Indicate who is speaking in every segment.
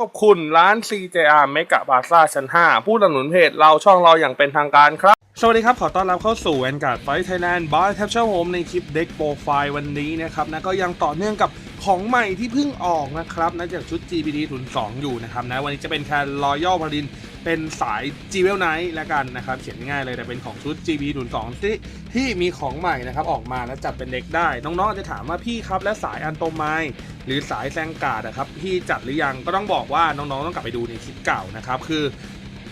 Speaker 1: ขอบคุณร้าน CJR เมกะบาซ่าชั้น 5 ผู้สนับสนุนเพจเราช่องเราอย่างเป็นทางการครับ สวัสดีครับ ขอต้อนรับเข้าสู่ Vanguard Fight Thailand by Capture Home ในคลิป Deck Profile วันนี้นะครับนะก็ยังต่อเนื่องกับของใหม่ที่เพิ่งออกนะครับนะจากชุด GPD 02 อยู่นะครับนะวันนี้จะเป็นแค่ Royal p a l a d i n เป็นสาย g w e l Knight แล้วกันนะครับ เขียนง่ายเลยแต่เป็นของชุด GPD 02 ที่ที่มีของใหม่นะครับออกมาแล้วจัดเป็นเด็กได้ น้องๆอาจจะถามว่าพี่ครับและสายอันโตไมหรือสายแซงกาดนะครับพี่จัดหรือยังก็ต้องบอกว่าน้องๆต้องกลับไปดูในคลิปเก่านะครับคือ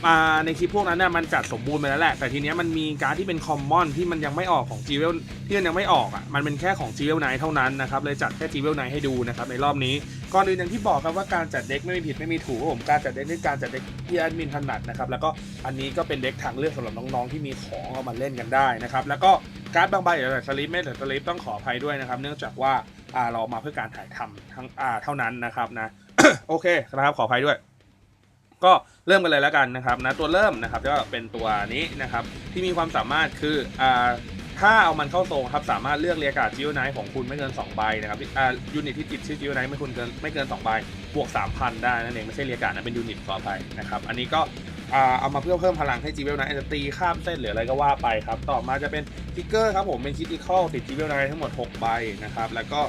Speaker 1: มาในคลิปพวกนั้นเนี่ยมันจัดสมบูรณ์ไปแล้วแหละ แต่ทีเนี้ยมันมีการดที่เป็นคอมมอนที่มันยังไม่ออกของ g ีเวลที่มันยังไม่ออกอะมันเป็นแค่ของ g ีเวลไนเท่านั้นนะครับเลยจัดแค่ g ีเวลไนให้ดูนะครับในรอบนี้ก่อนอื่นอย่างที่บอกครับว่าการจัดเด็กไม่มีผิดไม่มีถูกผมการจัดเด็กคือการจัดเด็กที่แอดมินถนัดนะครับแล้วก็อันนี้ก็เป็นเด็กทางเลือกสำหรับน้องๆที่มีของเอามาเล่นกันได้นะครับแล้วก็การ์ดบางใบอย่สลิปไม่แต่สลิปต้องขออภัยด้วยนะครับเนื่องจากว่า อ่าเรามาเพื่อการถ่ายทำทั้งอ่าเท่านั้นนะครับนะโอเคนะครับขออภัยด้วย ก็เริ่มกันเลยแล้วกันนะครับนะตัวเริ่มนะครับก็เป็นตัวนี้นะครับที่มีความสามารถคืออ่าถ้าเอามันเข้าโซงครับสามารถเลือกเรียการจิวไนท์ของคุณไม่เกิน2ใบนะครับอ่ายูนิตที่ติดชื่อจิวไนท์ไม่คุณเกินไม่เกิน2ใบบวก 3,000 ได้นั่นเองไม่ใช่เรียการนะเป็นยูนิตขออภัยนะครับอันนี้ก็เอามาเพื่อเพิ่มพลังให้จิวไนท์จะตีข้ามเส้นหรืออะไรก็ว่าไปครับ ต่อมาจะเป็นทิกเกอร์ครับผมเป็นคิติคอลติดจิวไนท์ทั้งหมด 6 ใบนะครับ แล้วก็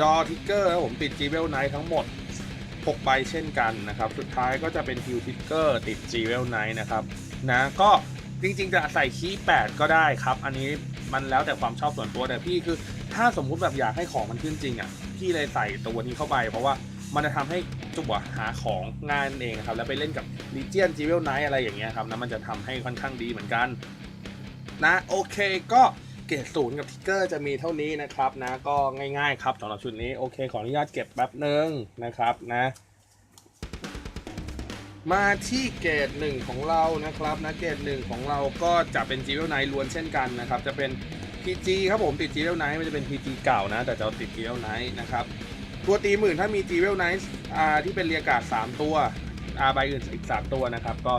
Speaker 1: ดอทิกเกอร์ผมติดจิวลไนท์ทั้งหมด 6 ใบเช่นกันนะครับ สุดท้ายก็จะเป็นฮิวทิกเกอร์ติด g w e l Knight นะครับนะก็จริงๆ จะใส่คีย์8ก็ได้ครับ อันนี้มันแล้วแต่ความชอบส่วนตัวแต่พี่คือ ถ้าสมมุติแบบอยากให้ของมันขึ้นจริงอะพี่เลยใส่ตัวนี้เข้าไป เพราะว่ามันจะทำให้จุบหาของงานเองครับ แล้วไปเล่นกับ Legion g w e l Knight อะไรอย่างเงี้ยครับนะมันจะทำให้ค่อนข้างดีเหมือนกัน นะโอเคก็ เกรดศูนย์กับทิกเกอร์จะมีเท่านี้นะครับนะก็ง่ายๆครับสำหรับชุดนี้โอเคขออนุญาตเก็บแป๊บนึงนะครับนะ มาที่เกรดหนึ่งของเรานะครับนะเกรดหนึ่งของเราก็จะเป็นจีเวลไนล้วนเช่นกันนะครับ จะเป็น PG ครับผมติดจีเวลไนมันจะเป็น PG เก่านะ แต่จะติดจีเวลไนนะครับตัวตีหมื่นถ้ามีจีเวลไนอ่าที่เป็นเรียกาศ3ตัวอาใบอื่นอีก 3 ตัวนะครับ ก็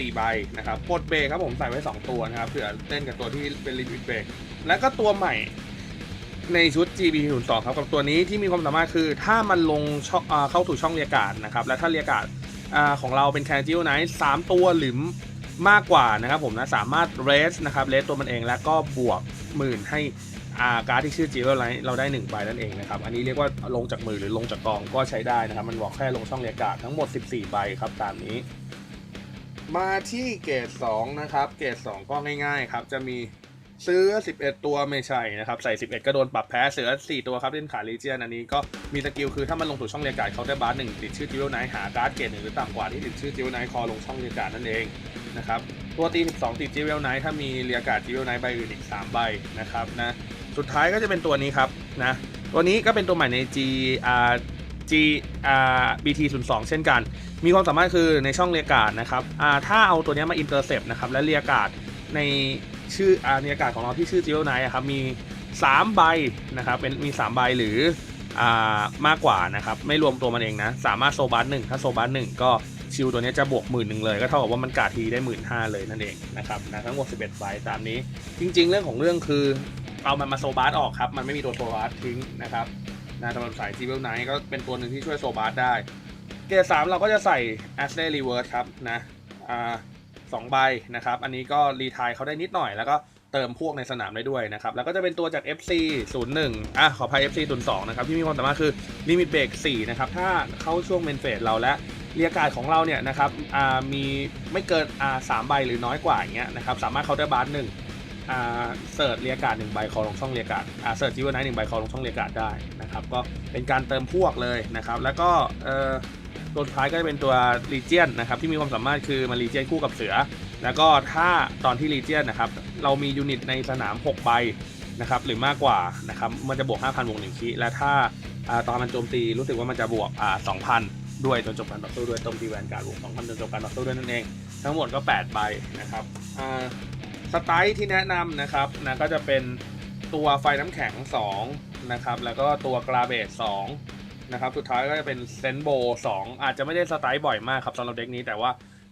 Speaker 1: 4ใบนะครับปลดเบรกครับผมใส่ไว้ 2 ตัวนะครับเผื่อเล่นกับตัวที่เป็นลิมิตเบรกแล้วก็ตัวใหม่ในชุด GB 0 2ครับกับตัวนี้ที่มีความสามารถคือถ้ามันลงเข้าสู่ช่องเรียการ์ดนะครับและถ้าเรียการ์ดอ่าของเราเป็นแคนจิวไนท์สามตัวหรือมากกว่านะครับผมนะสามารถเรสนะครับเรสตัวมันเองแล้วก็บวกหมื่นให้อาการ์ดที่ชื่อจิวไนท์เราได้1ใบนั่นเองนะครับ อันนี้เรียกว่าลงจากมือหรือลงจากกองก็ใช้ได้นะครับ มันบอกแค่ลงช่องเรียการ์ดทั้งหมด 14 ใบครับตามนี้ มาที่เกรด2นะครับ เกรด2 ก็ง่ายๆครับ จะมีเสือ11 ตัวไม่ใช่นะครับ ใส่ 11 ก็โดนปรับแพ้ เสือ 4 ตัวครับเล่นขาลีเจียนอันนี้ก็มีสกิลคือถ้ามันลงสู่ช่องเรียกการ์ดเขาได้บาร์หนึ่งติดชื่อจิวไนท์หาการ์ดเกรดหนึ่งหรือต่ำกว่าที่ติดชื่อจิวไนท์คอลงช่องเรียกการ์ดนั่นเองนะครับตัวตี 12 ติดจิวไนท์ถ้ามีเรียกการ์ดจิวไนท์ใบอื่นอีก 3 ใบนะครับนะสุดท้ายก็จะเป็นตัวนี้ครับนะตัวนี้ก็เป็นตัวใหม่ใน G R G R BT 0 2เช่นกัน มีความสามารถคือในช่องเรียกการนะครับอ่าถ้าเอาตัวนี้มาอินเตอร์เซปนะครับและเรียกการในชื่ออาเรียกการของเราที่ชื่อจิวไนท์ครับมี 3 ใบนะครับเป็นมี 3 ใบหรืออ่ามากกว่านะครับไม่รวมตัวมันเองนะสามารถโซบัสหนึ่งถ้าโซบัสหนึ่งก็ชิลตัวนี้จะบวกหมื่นหนึ่งเลย ก็เท่ากับว่ามันกาทีได้หมื่นห้าเลยนั่นเองนะครับนะทั้งหมด11ใบตามนี้ จริง ๆ เรื่องของเรื่องคือเอามันมาโซบัสออกครับ มันไม่มีตัวโซบัสทิ้งนะครับ นะสำหรับสายจิวลไนท์ก็เป็นตัวหนึ่งที่ช่วยโซบัสได้ เกรดสามเราก็จะใส่ a s l e y Reverse ครับนะอ่าสองใบนะครับ อันนี้ก็รีทายเขาได้นิดหน่อย แล้วก็เติมพวกในสนามได้ด้วยนะครับ แล้วก็จะเป็นตัวจาก FC 01อะขออภัย FC 02นะครับ ที่มีความสามารถคือ Limit Break 4นะครับ ถ้าเข้าช่วงเมนเฟสเราและเรียกการของเราเนี่ยนะครับมีไม่เกินอ่าสามใบหรือน้อยกว่าอย่างเงี้ยนะครับ สามารถเคาน์เตอร์บาร์หนึ่ง อ่าเสิร์ชเรียกการหนึ่งใบคอลงช่องเรียกการอ่าเสิร์ชจิวไนท์หนึ่งใบคอลงช่องเรียกการได้นะครับก็เป็นการเติมพวกเลยนะครับ แล้วก็เอ่อตัวท้ายก็จะเป็นตัวลีเจียนนะครับที่มีความสามารถคือมันลีเจียนคู่กับเสือ แล้วก็ถ้าตอนที่ลีเจียนนะครับเรามียูนิตในสนาม 6 ใบนะครับหรือมากกว่านะครับมันจะบวก 5,000บวก1คีและถ้าอตอนมันโจมตีรู้สึกว่ามันจะบวกอ่า2,000 ด้วยจนจบการต่อสู้ด้วยโจมตีแวนการ์ดบวก2,000จนจบการต่อสู้ด้วยนั่นเอง ทั้งหมดก็ 8 ใบนะครับอ่า สไตล์ที่แนะนำนะครับนะก็จะเป็นตัวไฟน้ำแข็ง 2 นะครับ แล้วก็ตัวกราเบต2นะครับ สุดท้ายก็จะเป็นเซนโบ2 อาจจะไม่ได้สไตล์บ่อยมากครับสำหรับเด็กนี้แต่ว่า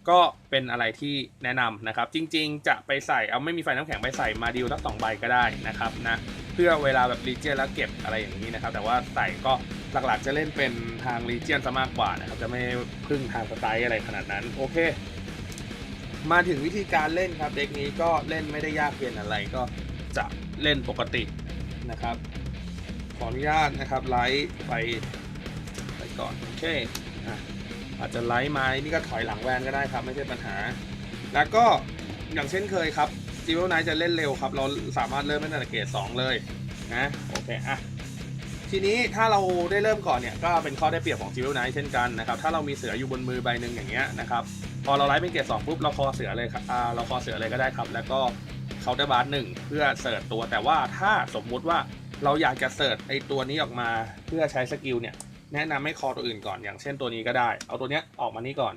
Speaker 1: ก็เป็นอะไรที่แนะนำนะครับ จริงๆ จะไปใส่เอาไม่มีไฟน้ำแข็งไปใส่มาดิวทั้งสองใบก็ได้นะครับนะเพื่อเวลาแบบรีเจนแล้วเก็บอะไรอย่างนี้นะครับ แต่ว่าใส่ก็หลักๆจะเล่นเป็นทางลีเจียนซะมากกว่านะครับ จะไม่พึ่งทางสไตล์อะไรขนาดนั้นโอเค มาถึงวิธีการเล่นครับเด็กนี้ก็เล่นไม่ได้ยากเย็นอะไรก็จะเล่นปกตินะครับ ขออนุญาตนะครับไลฟ์ไปไปก่อนโอเคอะอาจจะไลฟ์ไม้นี่ก็ถอยหลังแวนก็ได้ครับ ไม่ใช่ปัญหา แล้วก็อย่างเช่นเคยครับจิวไนจะเล่นเร็วครับ เราสามารถเริ่มตั้งแต่เกรด2เลยนะโอเคอะทีนี้ถ้าเราได้เริ่มก่อนเนี่ยก็เป็นข้อได้เปรียบของจิวไนเช่นกันนะครับ ถ้าเรามีเสืออยู่บนมือใบหนึ่งอย่างเงี้ยนะครับ พอเราไลฟ์เป็นเกรด2ปุ๊บเราคอเสือเลยครับอ่าเราคอเสือเลยก็ได้ครับ แล้วก็เคาน์เตอร์บาร์หนึ่งเพื่อเสิร์ชตัวแต่ว่าถ้าสมมุติว่าเราอยากจะเสิร์ชไอตัวนี้ออกมาเพื่อใช้สกิลเนี่ยแนะนำให้คอตัวอื่นก่อนอย่างเช่นตัวนี้ก็ได้ เอาตัวเนี้ยออกมานี้ก่อน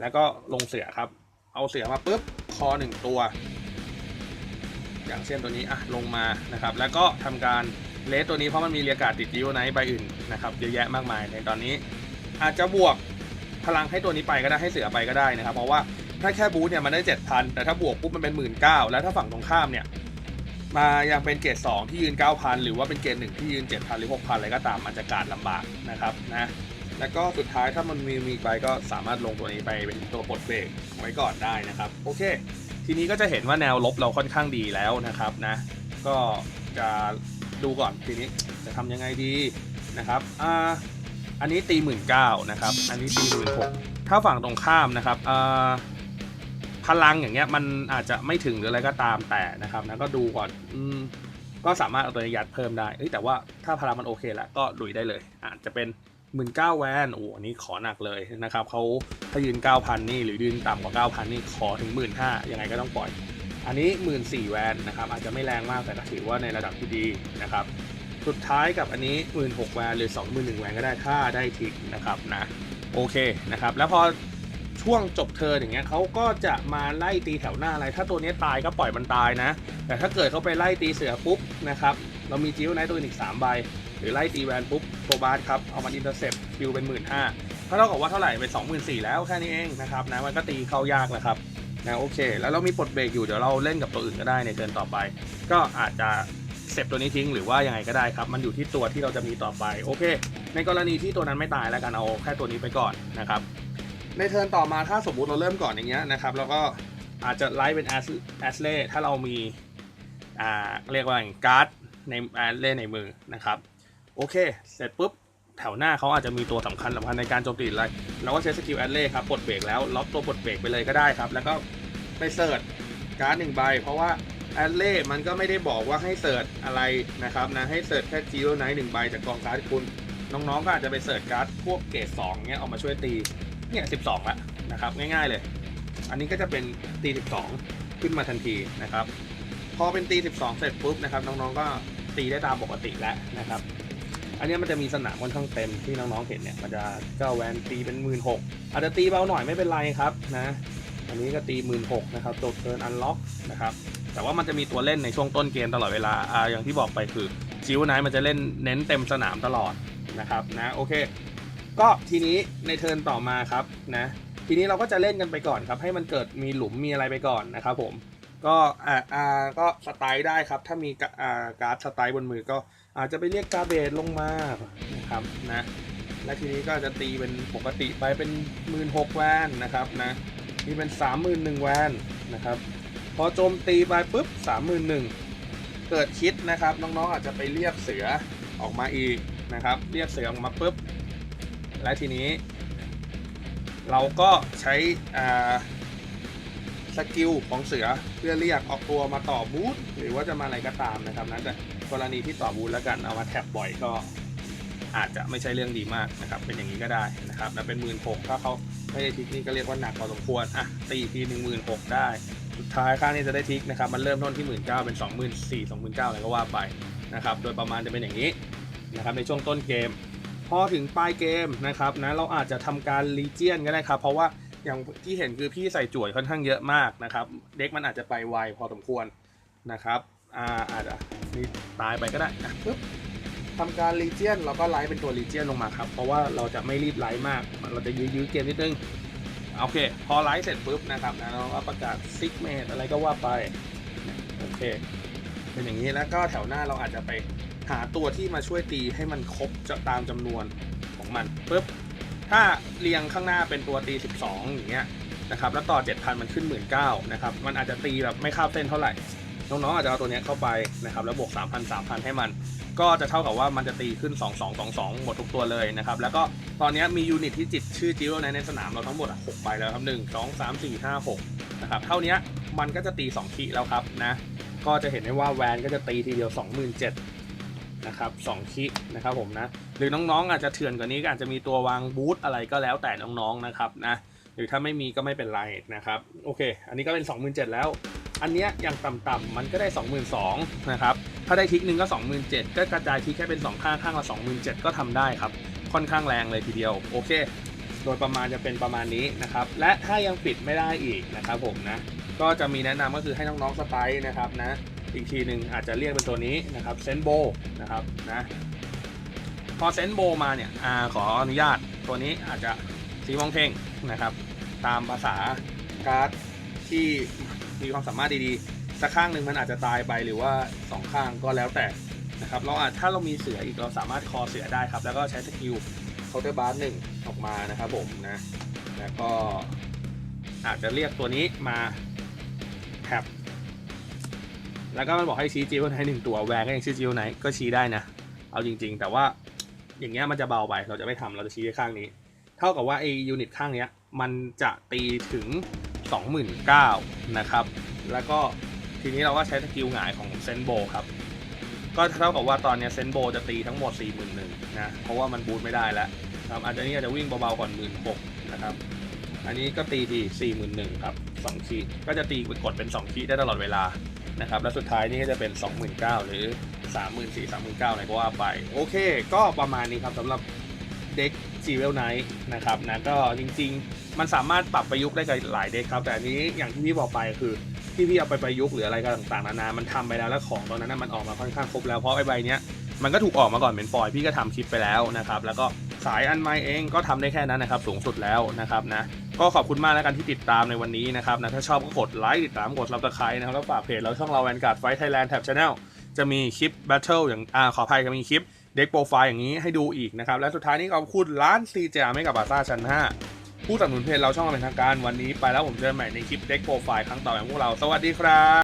Speaker 1: แล้วก็ลงเสือครับ เอาเสือมาปุ๊บคอหนึ่งตัว อย่างเช่นตัวนี้อะลงมานะครับ แล้วก็ทำการเลสตัวนี้เพราะมันมีเรียการติดจิโอไนท์ใบอื่นนะครับเยอะแยะมากมายในตอนนี้ อาจจะบวก พลังให้ตัวนี้ไปก็ได้ให้เสือไปก็ได้นะครับ เพราะว่าถ้าแค่บูทเนี่ยมันได้ 7,000 แต่ถ้าบวกปุ๊บมันเป็น 1 9ื่นแล้วถ้าฝั่งตรงข้ามเนี่ยมายังเป็นเกรด2ที่ยืน 9,000 หรือว่าเป็นเกรด1ที่ยืน 7,000 หรือ 6,000 อะไรก็ตามมันจะการลำบากนะครับนะแล้วก็สุดท้ายถ้ามันมีมีไปก็สามารถลงตัวนี้ไปเป็นตัวปลดเบรกไว้ก่อนได้นะครับ โอเค ทีนี้ก็จะเห็นว่าแนวลบเราค่อนข้างดีแล้วนะครับนะ ก็จะดูก่อนทีนี้จะทำยังไงดีนะครับอ่า อันนี้ตีหมื่นเก้านะครับ อันนี้ตีหมื่นหกถ้าฝั่งตรงข้ามนะครับพลังอย่างเงี้ยมันอาจจะไม่ถึงหรืออะไรก็ตามแต่นะครับนะก็ดูก่อนอืมก็สามารถเอาตัวยัดเพิ่มได้เอ้ยแต่ว่าถ้าพลังมันโอเคแล้วก็ลุยได้เลยอาจจะเป็นหมื่นเก้าแวนโอ้อันนี้ขอหนักเลยนะครับเขาถ้ายืนเก้าพันนี่หรือยืนต่ำกว่าเก้าพันนี่ขอถึงหมื่นห้ายังไงก็ต้องปล่อย อันนี้1 4ื่นสี่แวนนะครับอาจจะไม่แรงมากแต่ถือว่าในระดับที่ดีนะครับ สุดท้ายกับอันนี้1 6ื่นหแวนหรือ2 1 0 0 0แวนก็ได้ถ้าได้ทิกนะครับนะโอเคนะครับ แล้วพอช่วงจบเทิร์นอย่างเงี้ยเขาก็จะมาไล่ตีแถวหน้าอะไร ถ้าตัวนี้ตายก็ปล่อยมันตายนะ แต่ถ้าเกิดเขาไปไล่ตีเสือปุ๊บนะครับเรามีจิ้วไนตัวอื่นอีก3ใบ หรือไล่ตีแวนปุ๊บโทบาสครับเอามาอินเตอร์เซปฟิวเป็น1 5ื่นห้าถ้าเท่ากับว่าเท่าไหร่เป็น2 4 0 0 0แล้วแค่นี้เองนะครับนะมันก็ตีเข้ายากนะครับนะโอเค แล้วเรามีปลดเบรกอยู่เดี๋ยวเราเล่นกับตัวอื่นก็ได้ในเทิร์นต่อไป ก็อาจจะ เซฟตัวนี้ทิ้งหรือว่ายังไงก็ได้ครับ มันอยู่ที่ตัวที่เราจะมีต่อไปโอเค ในกรณีที่ตัวนั้นไม่ตายแล้วกันเอาแค่ตัวนี้ไปก่อนนะครับ ในเทิร์นต่อมาถ้าสมมุติเราเริ่มก่อนอย่างเงี้ยนะครับแล้วก็อาจจะไลฟ์เป็นแอสแอสเล่ถ้าเรามีอ่าเรียกว่าการ์ดในแอสเล่ในมือนะครับโอเค เสร็จปุ๊บแถวหน้าเขาอาจจะมีตัวสำคัญสำคัญในการโจมตีอะไรเราก็ใช้สกิลแอดเล่ครับปลดเบรกแล้วล็อกตัวปลดเบรกไปเลยก็ได้ครับ แล้วก็ไปเสิร์ชการ์ดหนึ่งใบ เพราะว่า แอดเล่มันก็ไม่ได้บอกว่าให้เสิร์ชอะไรนะครับนะให้เสิร์ชแค่จีโร่ไนท์หนึ่งใบจากกองการ์ดคุณ น้องๆก็อาจจะไปเสิร์ชการ์ดพวกเกรดสองเนี้ยออกมาช่วยตีเนี่ยสิบสองละนะครับง่ายๆเลย อันนี้ก็จะเป็นตีสิบสองขึ้นมาทันทีนะครับ พอเป็นตีสิบสองเสร็จปุ๊บนะครับน้องๆก็ตีได้ตามปกติแล้วนะครับ อันนี้มันจะมีสนามค่อนข้างเต็มที่น้องๆเห็นเนี่ยมันจะเจ้าแวนตีเป็นหมื่นหกอาจจะตีเบาหน่อยไม่เป็นไรครับนะอันนี้ก็ตีหมื่นหกนะครับจบเทิร์นอันล็อกนะครับ แต่ว่ามันจะมีตัวเล่นในช่วงต้นเกมตลอดเวลาอ่าอย่างที่บอกไปคือจิวไนท์มันจะเล่นเน้นเต็มสนามตลอดนะครับนะโอเค ก็ทีนี้ในเทิร์นต่อมาครับนะทีนี้เราก็จะเล่นกันไปก่อนครับ ให้มันเกิดมีหลุมมีอะไรไปก่อนนะครับผมก็อ่าอ่าก็สไตล์ได้ครับ ถ้ามีกะอ่าการ์ดสไตล์บนมือก็อาจจะไปเรียกกาเบตลงมานะครับนะและทีนี้ก็จะตีเป็นปกติไปเป็นหมื่นหกแวนนะครับนะนี่เป็นสามหมื่นหนึ่งแวนนะครับ พอโจมตีไปปุ๊บสามหมื่นหนึ่งเกิดคิดนะครับ น้องๆอาจจะไปเรียกเสือออกมาอีกนะครับ เรียกเสือออกมาปุ๊บ และทีนี้ เราก็ใช้อ่าสกิลของเสือเพื่อเรียกออกตัวมาต่อบูทหรือว่าจะมาอะไรก็ตามนะครับนั้นแต่กรณีที่ต่อบูทแล้วกันเอามาแท็บบ่อยก็อาจจะไม่ใช่เรื่องดีมากนะครับ เป็นอย่างนี้ก็ได้นะครับแล้วเป็นหมื่นหกถ้าเขาไม่ได้ทิกนี่ก็เรียกว่าหนักพอสมควรอะตีทีหนึ่งหมื่นหกได้ สุดท้ายค่านี้จะได้ทิกนะครับ มันเริ่มต้นที่หมื่นเก้าเป็นสองหมื่นสี่สองหมื่นเก้าอะไรก็ว่าไปนะครับ โดยประมาณจะเป็นอย่างนี้นะครับในช่วงต้นเกม พอถึงปลายเกมนะครับนะเราอาจจะทำการรีเจียนก็ได้ครับ เพราะว่าอย่างที่เห็นคือพี่ใส่จ่วยค่อนข้างเยอะมากนะครับ เด็กมันอาจจะไปไวพอสมควรนะครับอ่าอาจจะนี่ตายไปก็ได้นะปึ๊บทำการรีเจียนเราก็ไลฟ์เป็นตัวรีเจียนลงมาครับ เพราะว่าเราจะไม่รีบไลฟ์มาก เราจะยื้อเกมนิดนึง โอเค พอไลฟ์เสร็จปุ๊บนะครับนะเราก็ประกาศซิกเมทอะไรก็ว่าไป โอเค เป็นอย่างนี้แล้วก็แถวหน้าเราอาจจะไปหาตัวที่มาช่วยตีให้มันครบจะตามจำนวนของมันปุ๊บ ถ้าเรียงข้างหน้าเป็นตัวตี 12 อย่างเงี้ยนะครับ แล้วต่อ 7,000 มันขึ้น 1 9ื่นนะครับ มันอาจจะตีแบบไม่ข้ามเส้นเท่าไหร่ น้องๆอาจจะเอาตัวเนี้ยเข้าไปนะครับ แล้วบวก 3,000 3,000 ให้มัน ก็จะเท่ากับว่ามันจะตีขึ้น 2 2 2 2 หมดทุกตัวเลยนะครับ แล้วก็ตอนนี้มียูนิตที่จิตชื่อจิโร่ในในสนามเราทั้งหมดอะ6ใบแล้วครับ 1 2 3 4 5 6 นะครับ เท่านี้มันก็จะตี 2 ขีแล้วครับนะ ก็จะเห็นได้ว่าแวนก็จะตีทีเดียว 27,000นะครับ2ขีนะครับผมนะ หรือน้องๆอาจจะเถื่อนกว่านี้ก็อาจจะมีตัววางบูธอะไรก็แล้วแต่น้องๆนะครับนะ หรือถ้าไม่มีก็ไม่เป็นไรนะครับ โอเค อันนี้ก็เป็น 27,000แล้ว อันเนี้ยอย่างต่ำๆมันก็ได้ 22,000นะครับ ถ้าได้ทิกหนึ่งก็ 27,000 ก็กระจายทิกแค่เป็น 2 ข้างข้างละ 27,000 ก็ทำได้ครับ ค่อนข้างแรงเลยทีเดียว โอเค โดยประมาณจะเป็นประมาณนี้นะครับ และถ้ายังปิดไม่ได้อีกนะครับผมนะ ก็จะมีแนะนำก็คือให้น้องๆสไปซ์นะครับนะ อีกทีหนึ่งอาจจะเรียกเป็นตัวนี้นะครับเซนโบนะครับนะ พอเซนโบมาเนี่ยอขออนุญาตตัวนี้อาจจะสีมองเท่งนะครับ ตามภาษาการ์ดที่ มีความสามารถดีๆสักข้างหนึ่งมันอาจจะตายไปหรือว่าสองข้างก็แล้วแต่นะครับเราอาจถ้าเรามีเสืออีกเราสามารถคอเสือได้ครับ แล้วก็ใช้สกิลเคาน์เตอร์บาร์หนึ่งออกมานะครับผมนะแล้วก็อาจจะเรียกตัวนี้มาแท็บแล้วก็มันบอกให้ชี้จิวไนหนึ่งตัวแวร์ก็ยังชื่อจิวไนก็ชี้ได้นะ เอาจริง ๆ แต่ว่าอย่างเงี้ยมันจะเบาไปเราจะไม่ทำเราจะชี้แค่ข้างนี้ เท่ากับว่าไอยูนิตข้างเนี้ยมันจะตีถึง 29,000นะครับ แล้วก็ทีนี้เราก็ใช้สกิลหงายของเซนโบครับ ก็เท่ากับว่าตอนนี้เซนโบจะตีทั้งหมด 41,000นะ เพราะว่ามันบูทไม่ได้แล้วครับอาจจะนี่อาจจะวิ่งเบาๆก่อน 16นะครับ อันนี้ก็ตีที41,000ครับ2คีก็จะตีกดเป็น2คีได้ตลอดเวลานะครับ แล้วสุดท้ายนี่ก็จะเป็น 29,000หรือ 34,000 39,000อะไรก็ว่าไป โอเค ก็ประมาณนี้ครับสำหรับเด็กจีเวลไนท์นะครับนะก็จริงๆ มันสามารถปรับประยุกต์ได้กับหลายเด็กครับ แต่อันนี้อย่างที่พี่บอกไปคือที่พี่เอาไปประยุกต์หรืออะไรก็ต่างๆนานา มันทำไปแล้วแล้วของตอนนั้นนะมันออกมาค่อนข้างครบแล้วเพราะไอ้ใบเนี้ยมันก็ถูกออกมาก่อนเป็นฟอยพี่ก็ทำคลิปไปแล้วนะครับ แล้วก็สายอันไมเองก็ทำได้แค่นั้นนะครับ สูงสุดแล้วนะครับนะก็ขอบคุณมากแล้วกันที่ติดตามในวันนี้นะครับนะถ้าชอบก็กดไลค์ติดตามกดซับสไครต์นะครับแล้วฝากเพจเราช่องเราแวนการ์ดไฟไทยแลนด์แท็บชาแนลจะมีคลิปแบทเทิลอย่างอ่าขออภัยจะมีคลิปเด็กโปรไฟล์อย่างนี้ให้ดูอีกนะครับและสุดท้ายนี้ขอบคุณร้านซีเจไม่กับบาซ่าชั้น5 ผู้สนับสนุนเพจเราช่องเราเป็นทางการวันนี้ไปแล้วผมเจอกันใหม่ในคลิปเด็กโปรไฟล์ครั้งต่อไปของพวกเรา สวัสดีครับ